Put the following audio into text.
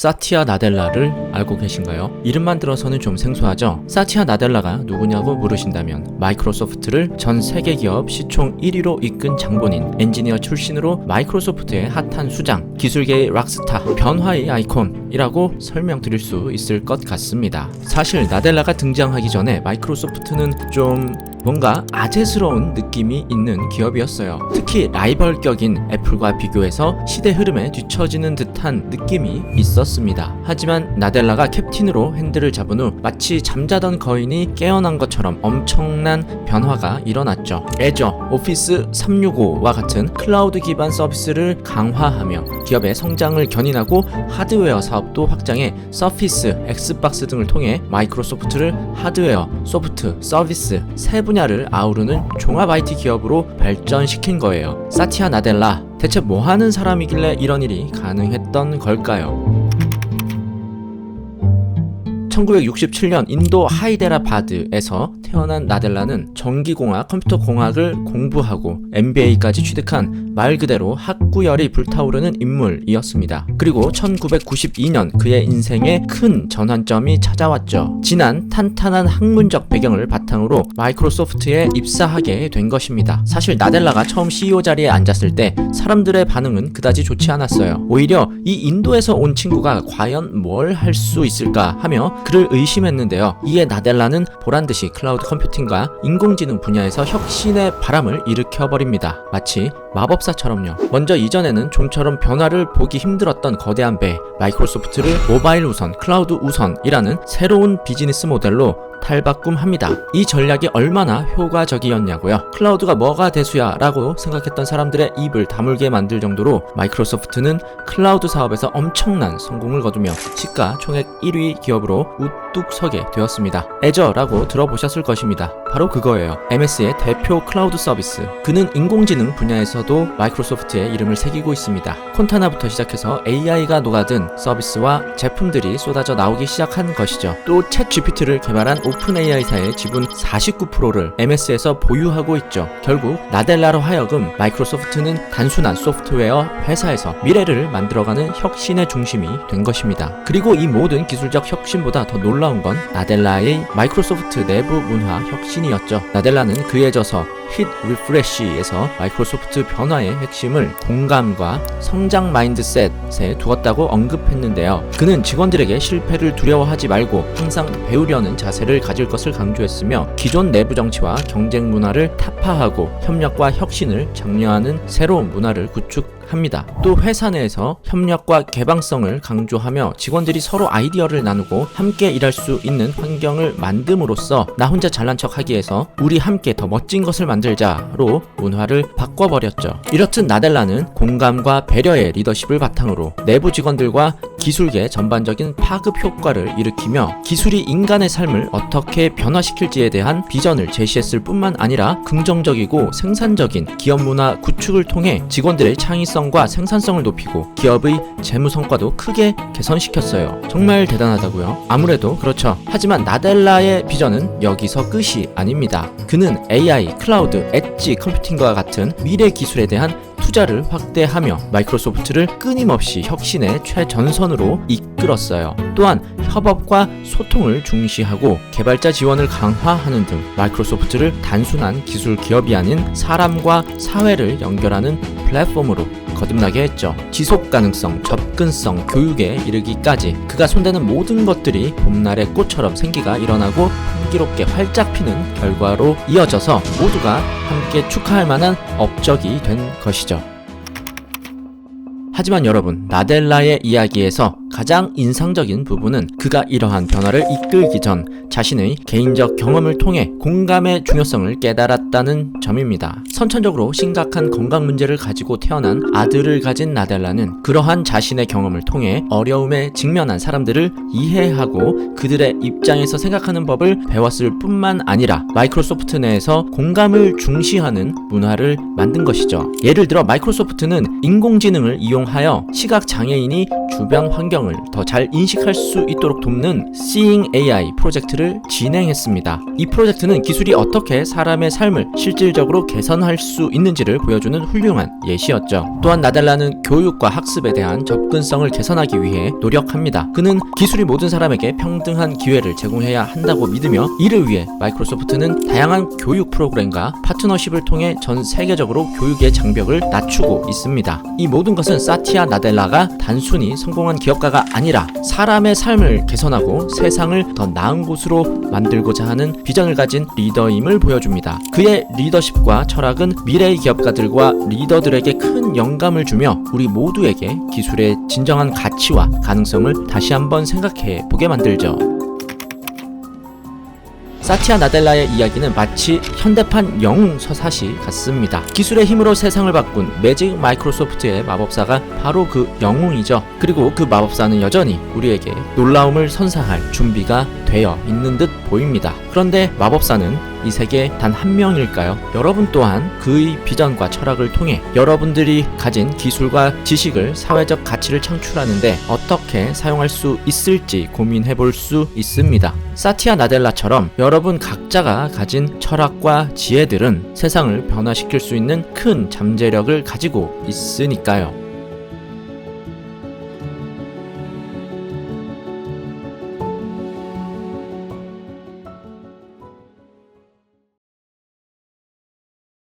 사티아 나델라를 알고 계신가요? 이름만 들어서는 좀 생소하죠? 사티아 나델라가 누구냐고 물으신다면 마이크로소프트를 전 세계 기업 시총 1위로 이끈 장본인 엔지니어 출신으로 마이크로소프트의 핫한 수장, 기술계의 락스타, 변화의 아이콘이라고 설명드릴 수 있을 것 같습니다. 사실 나델라가 등장하기 전에 마이크로소프트는 좀 뭔가 아재스러운 느낌이 있는 기업이었어요. 특히 라이벌격인 애플과 비교해서 시대 흐름에 뒤처지는 듯한 느낌이 있었습니다. 하지만 나델라가 캡틴으로 핸들을 잡은 후 마치 잠자던 거인이 깨어난 것처럼 엄청난 변화가 일어났죠. 애저, 오피스 365와 같은 클라우드 기반 서비스를 강화하며 기업의 성장을 견인하고 하드웨어 사업도 확장해 서피스, 엑스박스 등을 통해 마이크로소프트를 하드웨어, 소프트, 서비스 세 분야를 아우르는 종합 IT 기업으로 발전시킨 거예요. 사티아 나델라 대체 뭐 하는 사람이길래 이런 일이 가능했던 걸까요? 1967년 인도 하이데라바드에서 태어난 나델라는 전기공학, 컴퓨터 공학을 공부하고 MBA까지 취득한 말 그대로 학구열이 불타오르는 인물이었습니다. 그리고 1992년 그의 인생에 큰 전환점이 찾아왔죠. 지난 탄탄한 학문적 배경을 바탕으로 마이크로소프트에 입사하게 된 것입니다. 사실 나델라가 처음 CEO 자리에 앉았을 때 사람들의 반응은 그다지 좋지 않았어요. 오히려 이 인도에서 온 친구가 과연 뭘 할 수 있을까 하며 그를 의심했는데요. 이에 나델라는 보란 듯이 클라우드 컴퓨팅과 인공지능 분야에서 혁신의 바람을 일으켜버립니다. 마치 마법사처럼요. 먼저 이전에는 좀처럼 변화를 보기 힘들었던 거대한 배, 마이크로소프트를 모바일 우선, 클라우드 우선이라는 새로운 비즈니스 모델로 탈바꿈합니다. 이 전략이 얼마나 효과적이었냐고요. 클라우드가 뭐가 대수야 라고 생각했던 사람들의 입을 다물게 만들 정도로 마이크로소프트는 클라우드 사업에서 엄청난 성공을 거두며 시가 총액 1위 기업으로 우뚝 서게 되었습니다. 애저라고 들어보셨을 것입니다. 바로 그거예요. MS의 대표 클라우드 서비스. 그는 인공지능 분야에서 도 마이크로소프트의 이름을 새기고 있습니다. 콘타나부터 시작해서 AI가 녹아든 서비스와 제품들이 쏟아져 나오기 시작한 것이죠. 또 챗 GPT를 개발한 오픈 AI사의 지분 49%를 MS에서 보유하고 있죠. 결국 나델라로 하여금 마이크로소프트는 단순한 소프트웨어 회사에서 미래를 만들어가는 혁신의 중심이 된 것입니다. 그리고 이 모든 기술적 혁신보다 더 놀라운 건 나델라의 마이크로소프트 내부 문화 혁신이었죠. 나델라는 그에 져서 힛 리프레쉬에서 마이크로소프트 변화의 핵심을 공감과 성장 마인드셋에 두었다고 언급했는데요. 그는 직원들에게 실패를 두려워하지 말고 항상 배우려는 자세를 가질 것을 강조했으며 기존 내부 정치와 경쟁 문화를 타파하고 협력과 혁신을 장려하는 새로운 문화를 구축 합니다. 또 회사 내에서 협력과 개방성을 강조하며 직원들이 서로 아이디어를 나누고 함께 일할 수 있는 환경을 만듦으로써 나 혼자 잘난 척 하기에서 우리 함께 더 멋진 것을 만들자로 문화를 바꿔버렸죠. 이렇듯 나델라는 공감과 배려의 리더십을 바탕으로 내부 직원들과 기술계 전반적인 파급 효과를 일으키며 기술이 인간의 삶을 어떻게 변화시킬지에 대한 비전을 제시했을 뿐만 아니라 긍정적이고 생산적인 기업 문화 구축을 통해 직원들의 창의성과 생산성을 높이고 기업의 재무 성과도 크게 개선시켰어요. 정말 대단하다고요? 아무래도 그렇죠. 하지만 나델라의 비전은 여기서 끝이 아닙니다. 그는 AI, 클라우드, 엣지 컴퓨팅과 같은 미래 기술에 대한 투자를 확대하며 마이크로소프트를 끊임없이 혁신의 최전선으로 이끌었어요. 또한 협업과 소통을 중시하고 개발자 지원을 강화하는 등 마이크로소프트를 단순한 기술 기업이 아닌 사람과 사회를 연결하는 플랫폼으로 거듭나게 했죠. 지속 가능성, 접근성, 교육에 이르기까지 그가 손대는 모든 것들이 봄날의 꽃처럼 생기가 일어나고 향기롭게 활짝 피는 결과로 이어져서 모두가 함께 축하할 만한 업적이 된 것이죠. 하지만 여러분, 나델라의 이야기에서 가장 인상적인 부분은 그가 이러한 변화를 이끌기 전 자신의 개인적 경험을 통해 공감의 중요성을 깨달았다는 점입니다. 선천적으로 심각한 건강 문제를 가지고 태어난 아들을 가진 나델라는 그러한 자신의 경험을 통해 어려움에 직면한 사람들을 이해하고 그들의 입장에서 생각하는 법을 배웠을 뿐만 아니라 마이크로소프트 내에서 공감을 중시하는 문화를 만든 것이죠. 예를 들어 마이크로소프트는 인공지능을 이용하여 시각 장애인이 주변 환경 환경을 더 잘 인식할 수 있도록 돕는 Seeing AI 프로젝트를 진행했습니다. 이 프로젝트는 기술이 어떻게 사람의 삶을 실질적으로 개선할 수 있는지를 보여주는 훌륭한 예시였죠. 또한 나델라는 교육과 학습에 대한 접근성을 개선하기 위해 노력합니다. 그는 기술이 모든 사람에게 평등한 기회를 제공해야 한다고 믿으며 이를 위해 마이크로소프트는 다양한 교육 프로그램과 파트너십을 통해 전 세계적으로 교육의 장벽을 낮추고 있습니다. 이 모든 것은 사티아 나델라가 단순히 성공한 기업 가가 아니라 사람의 삶을 개선하고 세상을 더 나은 곳으로 만들고자 하는 비전을 가진 리더임을 보여줍니다. 그의 리더십과 철학은 미래의 기업가들과 리더들에게 큰 영감을 주며 우리 모두에게 기술의 진정한 가치와 가능성을 다시 한번 생각해 보게 만들죠. 사티아 나델라의 이야기는 마치 현대판 영웅 서사시 같습니다. 기술의 힘으로 세상을 바꾼 매직 마이크로소프트의 마법사가 바로 그 영웅이죠. 그리고 그 마법사는 여전히 우리에게 놀라움을 선사할 준비가 되어 있는 듯 보입니다. 그런데 마법사는 이 세계 단 한 명일까요? 여러분 또한 그의 비전과 철학을 통해 여러분들이 가진 기술과 지식을 사회적 가치를 창출하는데 어떻게 사용할 수 있을지 고민해 볼 수 있습니다. 사티아 나델라처럼 여러분 각자가 가진 철학과 지혜들은 세상을 변화시킬 수 있는 큰 잠재력을 가지고 있으니까요.